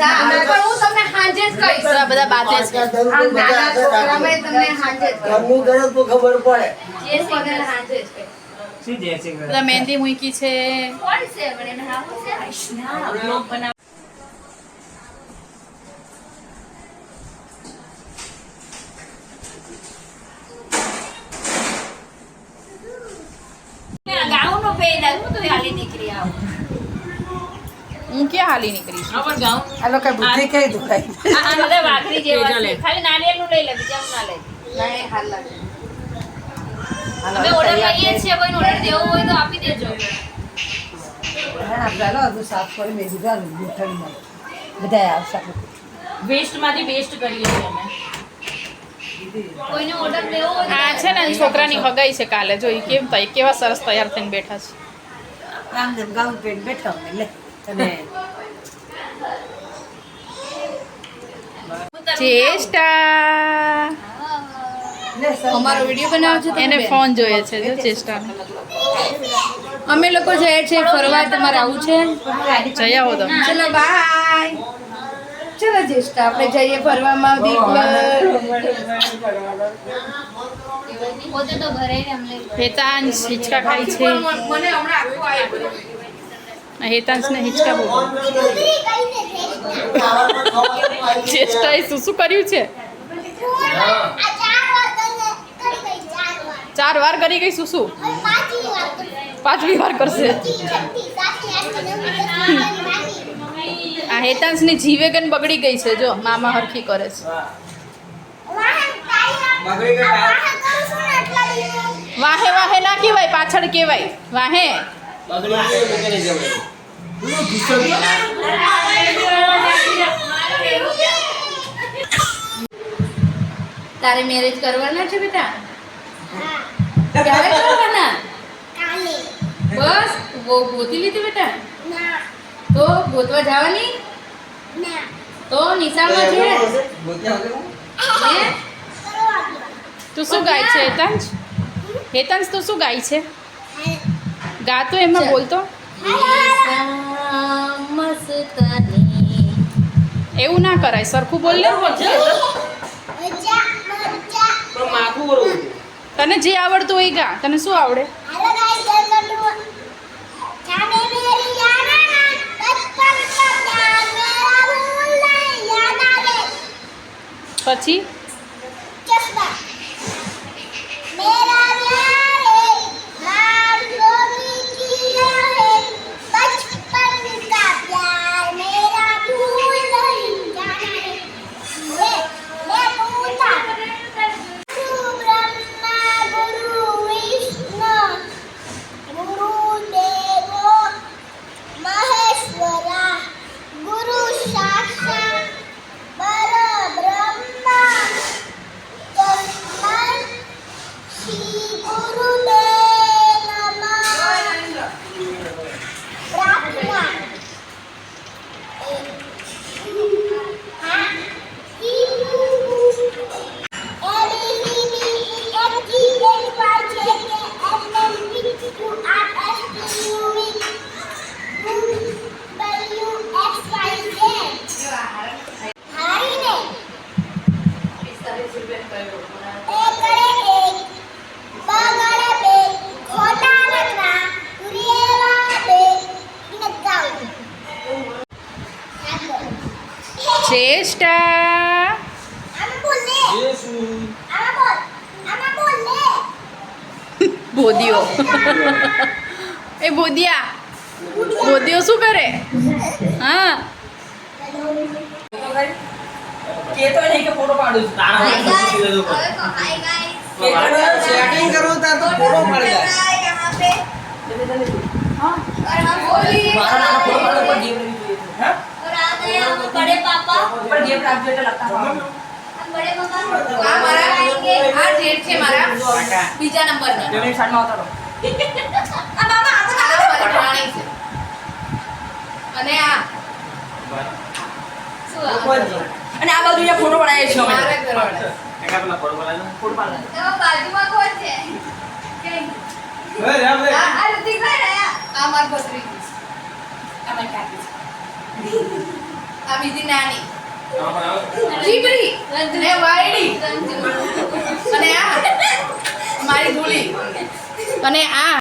કહીશ. પણ હું તમને સાંજે જ કહીશ. આ બધા બાતે છે આમ નાના છોકરામાં તમને સાંજે જ કહીશ. ઘરનું તો ખબર પડે. જે છે એને જ કહીશ. શું જય શ્રી મહેંદી મૂકી છે. કોણ બ્લોગ બનાવ ગાઉનો પહેર્યા હું તો હાલી નીકળી આવું. હું ક્યાં હાલી નીકળી જાઉં. આ લોકો બુદ્ધિ કઈ દુખાય? આ બધા વાઘરી જેવા. છે. ખાલી નારિયેળનું લઈ લે બીજાનું ના લે ના હાલ લાગે. અમે ઓર્ડર લઈએ છીએ કોઈ ઓર્ડર દેવો હોય તો આપી દેજો. છોકરાની હગાઈ છે કાલે. જો ઈ કેમ થાય કેવા સરસ તૈયાર થઈને બેઠા છે. બેઠા લે. અને ચેષ્ટા. અમારો વીડિયો બનાવો છે એને ફોન જોઈએ છે જો ચેષ્ટા. અમે લોકો જઈએ છીએ ફરવા તમારે આવું છે. જઈ આવો તમે. ચલો બાય. ચલો જેસ્ટા આપણે જઈએ ફરવામાં પોતે તો ઘરે હેતાંશ હિંચકા ખાય છે. મને હમણાં આખું આવ્યું આ હેતાંશને હિંચકા બોલ. ચેષ્ટાએ શું શું કર્યું છે? ચાર વાર કરી ગઈ શું શું પાંચમી વાર કરશે. આ હેતાંશની જીવેગન બગડી ગઈ છે, જો, મામા હરખી કરે છે. વાહે વાહે ના કહેવાય, પાછળ કહેવાય. વાહે. તારે મેરેજ કરવાના છે બેટા? ક્યારે કરવાના? બસ ગોતી લીધી બેટા. તો ગોતવા જવાની? તો નિશાળમાં છે. તું શું ગાય છે હેતાંશ? હેતાંશ તું શું ગાય છે? ગાતો એમાં બોલતો? એવું ના કરાય સરખું બોલ બરોબર તને જે આવડતું હોય એ ગા. તને શું આવડે? પછી? ચેષ્ટા આમ બોલે આમ બોલ આમ બોલે બોદિયો એ બોદિયા બોદિયો શું કરે હા કેતો નહીં કે ફોટો પાડું છું તારા હાથ મૂકી દેજો પણ. સેટિંગ કરવું તાર તો ફોટો પાડી જાય મારો નાનો ફોટો પાડો પણ ગેમ રમી જોઈએ છે. હા? बड़े पापा ગેપ રાખજો એટલે લખતા આ મારા આ જેઠ છે મારા. બીજા નંબરના. જમીન સાઈડમાં ઉતારો આ મામા આ તો કાલે પઠાણી છે. અને આ. અને આ બાજુ અહીંયા ફોટો પડાય છે અમે. એકા પેલા ફોટો પડાય ફોટો પડાય. તો બાજુમાં કોણ છે. આ બીજી નાની. અને આ. મારી ધૂલી અને આ.